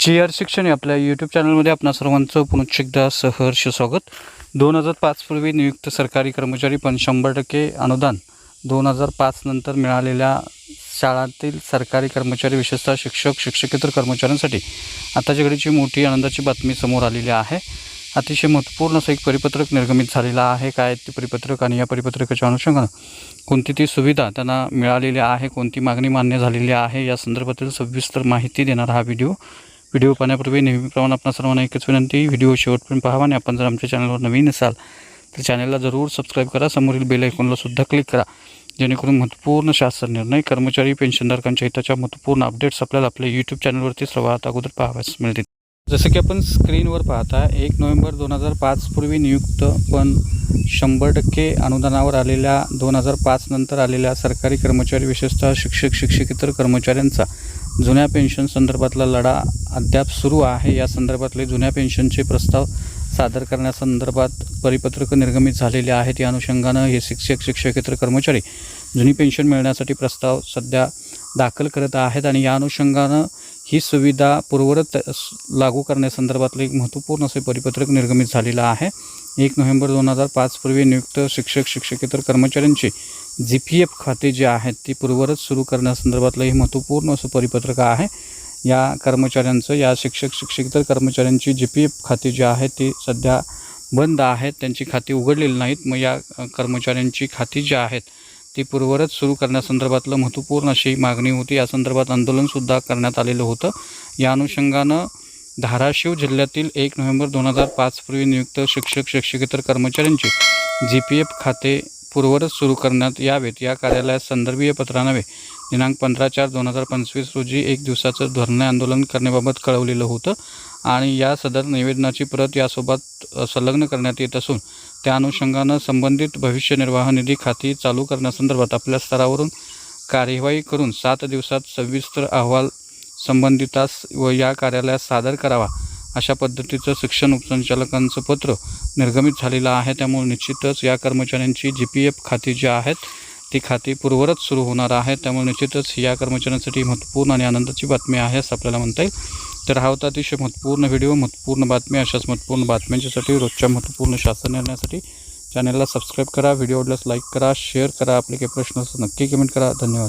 जी R शिक्षण या आपल्या यूट्यूब चॅनलमध्ये आपणा सर्वांचं पुनश्च एकदा सहर्ष स्वागत. दोन हजार पाचपूर्वी नियुक्त सरकारी कर्मचारी पण शंभर टक्के अनुदान. दोन हजार पाच नंतर मिळालेल्या शाळांतील सरकारी कर्मचारी विशेषतः शिक्षक शिक्षकेतर कर्मचाऱ्यांसाठी आताच्या घडीची मोठी आनंदाची बातमी समोर आलेली आहे. अतिशय महत्त्वपूर्ण असं एक परिपत्रक निर्गमित झालेलं आहे. काय ते परिपत्रक आणि या परिपत्रकाच्या अनुषंगानं कोणती ती सुविधा त्यांना मिळालेली आहे कोणती मागणी मान्य झालेली आहे या संदर्भातील सविस्तर माहिती देणारा हा व्हिडिओ व्हिडिओ पाहण्यापूर्वी नेहमीप्रमाणे आपण सर्वांना एकच विनंती व्हिडिओ शेवटपर्यंत पाहावा आणि आपण जर आमच्या चॅनलवर नवीन असाल तर चॅनलला जरूर सबस्क्राईब करा. समोरील बेल आयकॉनला सुद्धा क्लिक करा. जेणेकरून महत्त्वपूर्ण शासन निर्णय कर्मचारी पेन्शनधारकांच्या हिताच्या महत्त्वपूर्ण अपडेट्स आपल्याला आपल्या यूट्यूब चॅनलवरती सर्वात अगोदर पाहाव्यास मिळतील. जसं की आपण स्क्रीनवर पाहता एक नोव्हेंबर दोन हजार पाचपूर्वी नियुक्त पण शंभर टक्के अनुदानावर आलेल्या दोन हजार पाचनंतर आलेल्या सरकारी कर्मचारी विशेषतः शिक्षक शिक्षकेतर कर्मचाऱ्यांचा जुन्या पेन्शन संदर्भातला लढा अद्याप सुरू आहे. या संदर्भातले जुन्या पेन्शनचे प्रस्ताव सादर करण्यासंदर्भात परिपत्रकं निर्गमित झालेले आहेत. या अनुषंगानं हे शिक्षक शिक्षकेतर कर्मचारी जुनी पेन्शन मिळण्यासाठी प्रस्ताव सध्या दाखल करत आहेत आणि या अनुषंगानं ही सुविधा पूर्वरत लागू करण्यासंदर्भातलं एक महत्त्वपूर्ण असे परिपत्रक निर्गमित झालेलं आहे. एक नोव्हेंबर दोन हजार पाचपूर्वी नियुक्त शिक्षक शिक्षकेतर कर्मचाऱ्यांची जी पी एफ खाते जे आहेत ती पूर्वरच सुरू करण्यासंदर्भातलं हे महत्त्वपूर्ण असं परिपत्रक आहे. या कर्मचाऱ्यांचं या शिक्षक शिक्षकेतर कर्मचाऱ्यांची जी पी एफ खाती जी आहेत ती सध्या बंद आहेत. त्यांची खाती उघडलेली नाहीत. मग या कर्मचाऱ्यांची खाती जी आहेत ती पूर्वरच सुरू करण्यासंदर्भातलं महत्त्वपूर्ण अशी मागणी होती. या संदर्भात आंदोलनसुद्धा करण्यात आलेलं होतं. या अनुषंगानं धाराशिव जिल्ह्यातील एक नोव्हेंबर दोन हजार पाचपूर्वी नियुक्त शिक्षक शिक्षकेतर कर्मचाऱ्यांचे जी पी एफ खाते पूर्वरच सुरू करण्यात यावेत. या कार्यालयात संदर्भीय पत्रानवे दिनांक पंधरा चार दोन हजार पंचवीस रोजी एक दिवसाचं धरणे आंदोलन करण्याबाबत कळवलेलं होतं आणि या सदर निवेदनाची प्रत यासोबत संलग्न करण्यात येत असून त्या अनुषंगानं संबंधित भविष्य निर्वाह निधी खाती चालू करण्यासंदर्भात आपल्या स्तरावरून कार्यवाही करून सात दिवसात सविस्तर अहवाल संबंधितास व या कार्यालयात सादर करावा. अशा पद्धतीचं शिक्षण उपसंचालकांचं पत्र निर्गमित झालेलं आहे. त्यामुळे निश्चितच या कर्मचाऱ्यांची जी पी एफ खाती जी आहेत ती खाती पूर्वरच सुरू होणार आहे. त्यामुळे निश्चितच या कर्मचाऱ्यांसाठी महत्त्वपूर्ण आणि आनंदाची बातमी आहे असं आपल्याला म्हणता येईल. तर हा होता अतिशय महत्त्वपूर्ण व्हिडिओ महत्त्वपूर्ण बातमी. अशाच महत्त्वपूर्ण बातम्यांच्यासाठी रोजच्या महत्त्वपूर्ण शासन निर्णयासाठी चॅनलला सबस्क्राईब करा. व्हिडिओ आवडल्यास लाईक करा शेअर करा. आपले काही प्रश्न असतील नक्की कमेंट करा. धन्यवाद.